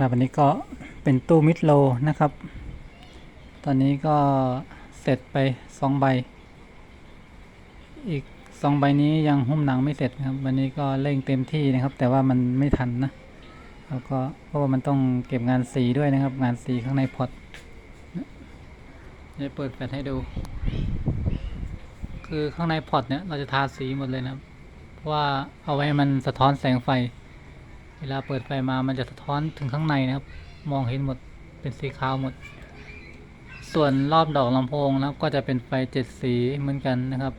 ครับวันนี้ก็เป็นตู้มิดโลนะครับ ตอนนี้ก็เสร็จไปสองใบ อีกสองใบนี้ยังหุ้มหนังไม่เสร็จครับ วันนี้ก็เร่งเต็มที่นะครับ แต่ว่ามันไม่ทันนะแล้วก็เพราะว่ามันต้องเก็บงานสีด้วยนะครับ งานสีข้างในพอร์ตจะเปิดแฟลชให้ดู คือข้างในพอร์ตเนี่ยเราจะทาสีหมดเลยนะครับ เพราะว่าเอาไว้มันสะท้อนแสงไฟ เวลาเปิดไฟมามันจะสะท้อนถึงข้างในนะครับ มองเห็นหมดเป็นสีขาวหมด ส่วนรอบดอกลำโพงนะครับ ก็จะเป็นไฟเจ็ดสีเหมือนกันนะครับ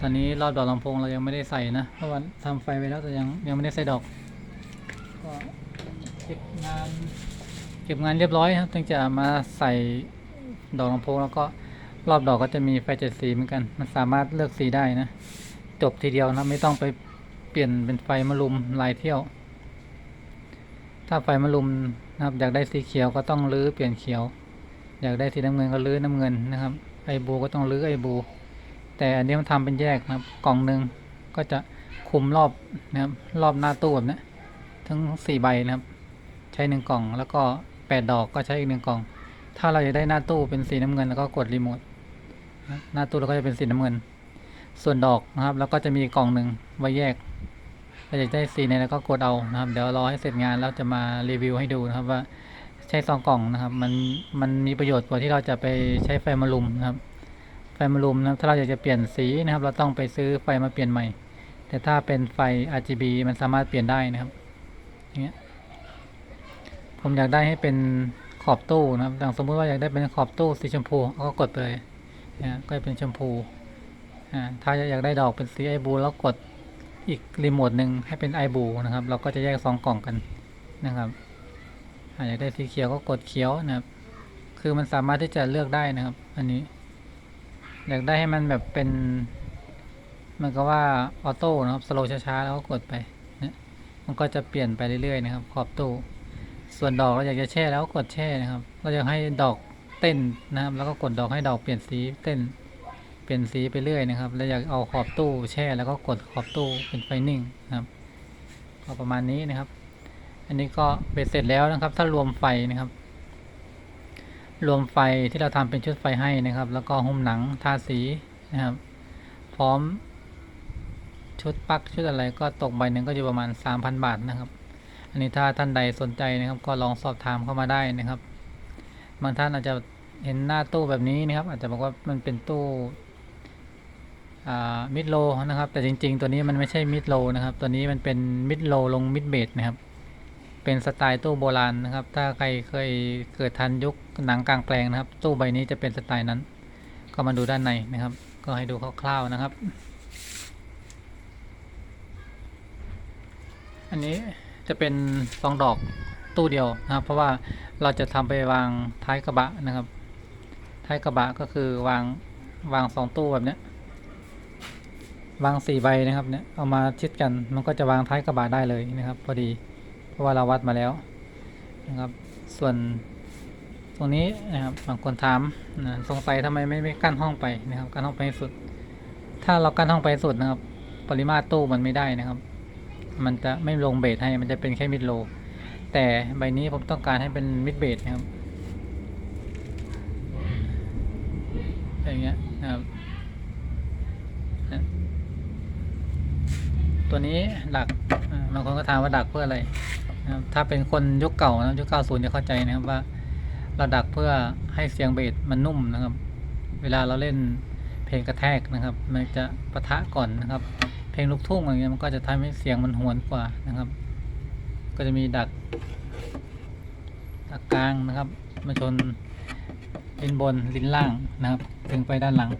ตอนนี้รอบดอกลำโพงเรายังไม่ได้ใส่นะเพราะว่าทำไฟไปแล้วแต่ยังยังไม่ได้ใส่ดอกก็เก็บงานเก็บงานเรียบร้อยครับถึงจะมาใส่ดอกลำโพงแล้วก็รอบดอกก็จะมีไฟเจ็ดสีเหมือนกัน มันสามารถเลือกสีได้นะ จบทีเดียวนะไม่ต้องไป เปลี่ยนเป็นไฟมะลุมลายเที่ยว ถ้าไฟมะลุมนะครับอยากได้สีเขียวก็ต้องรื้อเปลี่ยนเขียว อยากได้สีน้ำเงินก็รื้อน้ำเงินนะครับ ไอบูก็ต้องรื้อไอบู แต่อันนี้มันทำเป็นแยกนะครับ กล่องหนึ่งก็จะคุมรอบนะครับรอบหน้าตู้แบบนี้ทั้งสี่ใบนะครับ ใช้หนึ่งกล่องแล้วก็แปดดอกก็ใช้อีกหนึ่งกล่อง ถ้าเราอยากได้หน้าตู้เป็นสีน้ำเงินแล้วก็กดรีโมทหน้าตู้เราก็จะเป็นสีน้ำเงิน ส่วนดอกนะครับ แล้วก็จะมีกล่องหนึ่งไว้แยกถ้าอยากได้สีไหนแล้วก็กดเอานะครับ เดี๋ยวรอให้เสร็จงานแล้วจะมารีวิวให้ดูนะครับว่าใช้ซองกล่องนะครับ มันมันมีประโยชน์กว่าที่เราจะไปใช้ไฟมารุมนะครับ ไฟมารุมนะครับ ถ้าเราอยากจะเปลี่ยนสีนะครับ เราต้องไปซื้อไฟมาเปลี่ยนใหม่ แต่ถ้าเป็นไฟ RGB มันสามารถเปลี่ยนได้นะครับอย่างเงี้ยผมอยากได้ให้เป็นขอบตู้นะครับอย่างสมมติว่าอยากได้เป็นขอบตู้สีชมพูก็กดไปเลยนะก็จะเป็นชมพู ถ้าอยากได้ดอกเป็นสีไอบูแล้วกดอีกรีโมทหนึ่งให้เป็นไอบูนะครับ เราก็จะแยกสองกล่องกันนะครับอยากได้สีเขียวก็กดเขียวนะครับ คือมันสามารถที่จะเลือกได้นะครับ อันนี้ อยากได้ให้มันแบบเป็นมันก็ว่าออโต้นะครับสโลช้าๆแล้วก็กดไปเนี่ยมันก็จะเปลี่ยนไปเรื่อยๆนะครับ ขอบตู้ ส่วนดอกเราอยากจะแช่แล้วก็กดแช่นะครับ เราอยากให้ดอกเต้นนะครับ แล้วก็กดดอกให้ดอกเปลี่ยนสีเต้น เปลี่ยนสีไปเรื่อยนะครับ แล้วอยากเอาขอบตู้แช่แล้วก็กดขอบตู้เป็นไฟนิ่งนะครับ ก็ประมาณนี้นะครับ อันนี้ก็เบ็ดเสร็จแล้วนะครับ ถ้ารวมไฟนะครับ รวมไฟที่เราทำเป็นชุดไฟให้นะครับ แล้วก็หุ้มหนังทาสีนะครับ พร้อม ชุดปักชุดอะไรก็ตกใบหนึ่งก็อยู่ประมาณ 3,000 บาทนะครับ อันนี้ถ้าท่านใดสนใจนะครับ ก็ลองสอบถามเข้ามาได้นะครับ บางท่านอาจจะเห็นหน้าตู้แบบนี้นะครับ อาจจะบอกว่ามันเป็นตู้ มิดโลนะครับ แต่จริง ๆ ตัวนี้มันไม่ใช่มิดโลนะครับ ตัวนี้มันเป็นมิดโลลงมิดเบสนะครับ เป็นสไตล์ตู้โบราณนะครับ ถ้าใครเคยเกิดทันยุคหนังกลางแปลงนะครับ ตู้ใบนี้จะเป็นสไตล์นั้น ก็มาดูด้านในนะครับ ก็ให้ดูคร่าวๆนะครับ อันนี้จะเป็นสองดอกตู้เดียวนะครับ เพราะว่าเราจะทำไปวางท้ายกระบะนะครับ ท้ายกระบะก็คือวางวางสองตู้แบบนี้ วางสี่ใบนะครับเนี่ยเอามาชิดกันมันก็จะวางท้ายกระบะได้เลยนะครับ พอดีเพราะว่าเราวัดมาแล้วนะครับ ส่วนตรงนี้นะครับบางคนถามนะสงสัยทำไมไม่ไม่กั้นห้องไปนะครับกั้นห้องไปสุด ถ้าเรากั้นห้องไปสุดนะครับ ปริมาตรตู้มันไม่ได้นะครับ มันจะไม่ลงเบสให้มันจะเป็นแค่มิดโล แต่ใบนี้ผมต้องการให้เป็นมิดเบสนะครับอย่างเงี้ยนะครับ ตัวนี้ดักบางคนก็ถามว่าดักเพื่ออะไรนะครับถ้าเป็นคนยุคเก่านะยุคเก้าศูนย์จะเข้าใจนะครับว่า เราดักเพื่อให้เสียงเบสมันนุ่มนะครับ เวลาเราเล่นเพลงกระแทกนะครับ มันจะปะทะก่อนนะครับ เพลงลูกทุ่งอะไรเงี้ยมันก็จะทำให้เสียงมันหวนกว่านะครับ ก็จะมีดักดักกลางนะครับ มาชนลิ้นบนลิ้นล่างนะครับ ถึงไปด้านหลัง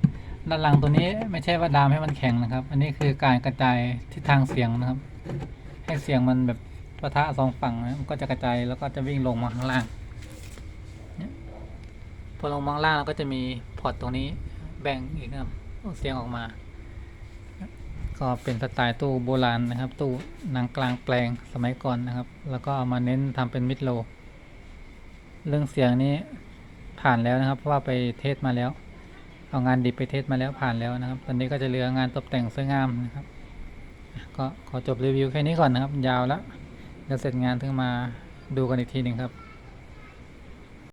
ด้านหลังตัวนี้ไม่ใช่ว่าดามให้มันแข็งนะครับ อันนี้คือการกระจายทิศทางเสียงนะครับ ให้เสียงมันแบบปะทะสองฝั่งนะมันก็จะกระจายแล้วก็จะวิ่งลงมาข้างล่างพอลงมาข้างล่างเราก็จะมีพอร์ตตรงนี้แบ่งอีกนะครับเสียงออกมา ก็เป็นสไตล์ตู้โบราณนะครับ ตู้นังกลางแปลงสมัยก่อนนะครับ แล้วก็เอามาเน้นทำเป็นมิดโล เรื่องเสียงนี้ผ่านแล้วนะครับ เพราะว่าไปเทสมาแล้ว เอางานดิบไปเทสมาแล้วผ่านแล้วนะครับ ตอนนี้ก็จะเหลืองานตกแต่งสวยงามนะครับ ก็ขอจบรีวิวแค่นี้ก่อนนะครับ ยาวแล้วเดี๋ยวเสร็จงานถึงมาดูกันอีกทีหนึ่งครับ